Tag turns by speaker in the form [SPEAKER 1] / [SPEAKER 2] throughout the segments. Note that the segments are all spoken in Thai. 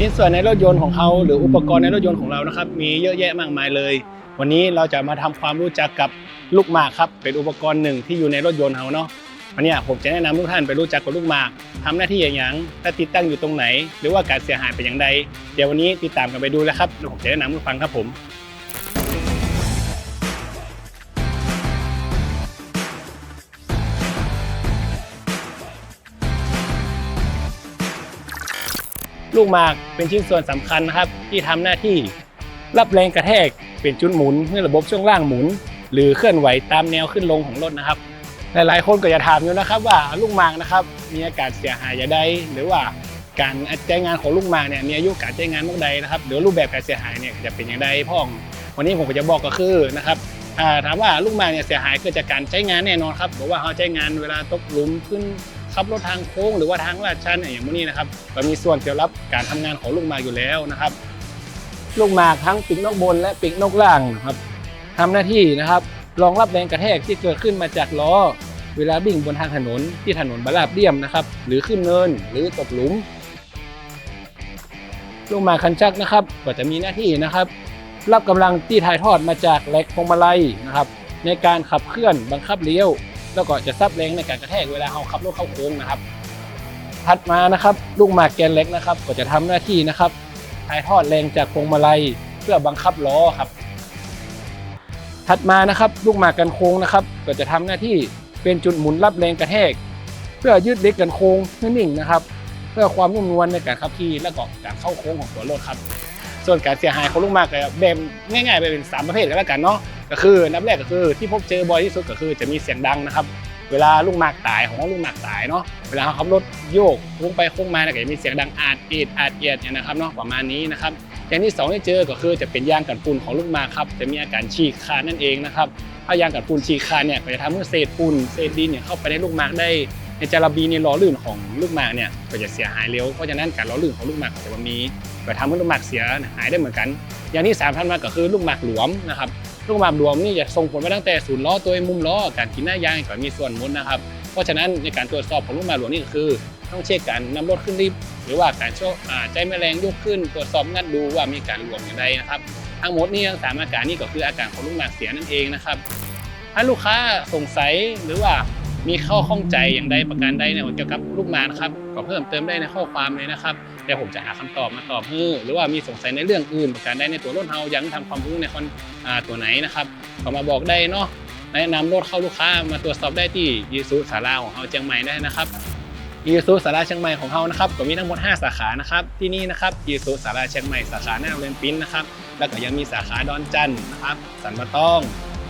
[SPEAKER 1] ชิ้นส่วนในรถยนต์ของเขาหรืออุปกรณ์ในรถยนต์ของเรานะครับ มีเยอะแยะมากมายเลย วันนี้เราจะมาทำความรู้จักกับลูกหมากครับเป็นอุปกรณ์หนึ่งที่อยู่ในรถยนต์เขาเนาะวันนี้ผมจะแนะนำทุกท่านไปรู้จักกับลูกหมากทำหน้าที่อย่างไรและติดตั้งอยู่ตรงไหน หรือว่าการเสียหายเป็นอย่างใดเดี๋ยววันนี้ติดตามกันไปดูแล้วครับเดี๋ยวผมจะแนะนำผู้ฟังครับผม ลูกหมากเป็นชิ้นส่วนสำคัญนะครับ ที่ทำหน้าที่รับแรงกระแทกเป็นจุดหมุนเมื่อระบบช่วงล่างหมุน หรือเคลื่อนไหวตามแนวขึ้นลงของรถนะครับ หลายๆ คนก็จะถามอยู่นะครับว่าลูกหมากนะครับมีอาการเสียหายอย่างใดหรือว่าการใช้งานของลูกหมากเนี่ยมีอายุการใช้งานมื่อใดนะครับหรือรูปแบบการเสียหายเนี่ยจะเป็นอย่างไรพ่อง วันนี้ผมก็จะบอกก็คือนะครับถามว่าลูกหมากเนี่ยเสียหายเกิดจากการใช้งานแน่นอนครับหรือว่าเขาใช้งานเวลาตกหลุมขึ้น ขับรถทางโค้งหรือว่าทางลาดชันอย่างนี้นะครับก็มีส่วนเกี่ยวกับการทำงานของลูกหมากอยู่แล้วนะครับ ลูกหมากทั้งปีกนอกบนและปีกนอกล่างนะครับทำหน้าที่นะครับรองรับแรงกระแทกที่เกิดขึ้นมาจากล้อ เวลาบิ่งบนทางถนนที่ถนนบาราบเรียมนะครับ หรือขึ้นเนินหรือตกหลุม ลูกหมากคันชักนะครับ ก็จะมีหน้าที่นะครับ รับกำลังที่ถ่ายทอดมาจากแหลกพวงมาลัยนะครับ ในการขับเคลื่อนบังคับเลี้ยว แล้วก็จะซับแรงในการกระแทกเวลาเราขับรถเข้าโค้งนะครับ ถัดมานะครับลูกหมากแกนเล็กนะครับ ก็จะทำหน้าที่นะครับถ่ายทอดแรงจากพวงมาลัยเพื่อบังคับล้อครับ ถัดมานะครับลูกหมากกันโค้งนะครับ ก็จะทำหน้าที่เป็นจุดหมุนรับแรงกระแทก เพื่อยืดเล็กกันโค้งให้นิ่งนะครับ เพื่อความนุ่มนวลในการขับขี่และก็การเข้าโค้งของตัวรถครับ ส่วนการเสียหายของลูกหมากก็แบ่งง่าย ๆ ไปเป็นสามประเภทกันแล้วกันเนาะ ก็คือนับแรกก็คือที่พบเจอบ่อยที่สุดก็คือจะมีเสียงดังนะครับ เวลาลูกหมากตายของลูกหมากตายเนาะเวลาเขาขับรถโยกโค้งไปโค้งมาเนี่ยก็จะมีเสียงดังอาดเอียดอาดเอียดเนี่ยนะครับเนาะประมาณนี้นะครับอย่างที่สองที่เจอก็คือจะเป็นยางกันฝุ่นของลูกหมากครับจะมีอาการฉีกขาดนั่นเองนะครับถ้ายางกันฝุ่นฉีกขาดเนี่ยก็จะทำให้เศษฝุ่นเศษดินเนี่ยเข้าไปในลูกหมากได้ในจาระบีในล้อลื่นของลูกหมากเนี่ยก็จะเสียหายเร็วเพราะฉะนั้นการล้อลื่นของลูกหมากก็จะมีก็ทำให้ลูกหมากเสียหายได้เหมือนกัน อย่างที่สามท่านมาก็คือลูกหมากหลวมนะครับ ลูกหมากหลวมนี่จะส่งผลไปตั้งแต่ศูนย์ล้อตัวมุมล้อการกินหน้ายางก็มีส่วนมุนนะครับ เพราะฉะนั้นในการตรวจสอบของลูกหมากหลวมนี่ก็คือ ต้องเช็คการนำรถขึ้นรีบหรือว่าการช่วยใจแมลงยกขึ้น ตรวจสอบงัดดูว่ามีการหลวมอย่างไรนะครับทั้งหมดนี่ทั้งสามอาการนี่ก็คืออาการของลูกหมากเสียนั่นเองนะครับถ้าลูกค้าสงสัยหรือว่า มีข้อข้องใจอย่างใดประการใดเนี่ยเกี่ยวกับลูกหมานะครับก็เพิ่มเติมได้ในข้อความเลยนะครับเดี๋ยวผมจะหาคำตอบมาตอบให้หรือว่ามีสงสัยในเรื่องอื่นประการใดในตัวรถเฮายังทำความรู้ในคอนตัวไหนนะครับก็มาบอกได้เนาะแนะนำรถเข้าลูกค้ามาตรวจสอบได้ที่ยีซูสาราของเฮาเชียงใหม่ได้นะครับยีซูสาราเชียงใหม่ของเรานะครับก็มีทั้งหมด 5 สาขานะครับที่นี่นะครับยีซูสาราเชียงใหม่สาขาหน้าเรียนปิ้นนะครับแล้วก็ยังมีสาขาดอนจันทร์นะครับสันปะตอง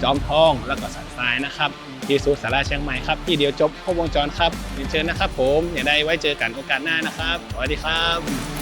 [SPEAKER 1] จอมทองแล้วก็สันทรายนะครับทีซูสาราเชียงใหม่ครับที่เดียวจบครบวงจรครับเรียนเชิญนะครับ ผมอย่าได้ไว้เจอกันโอกาสหน้านะครับสวัสดีครับ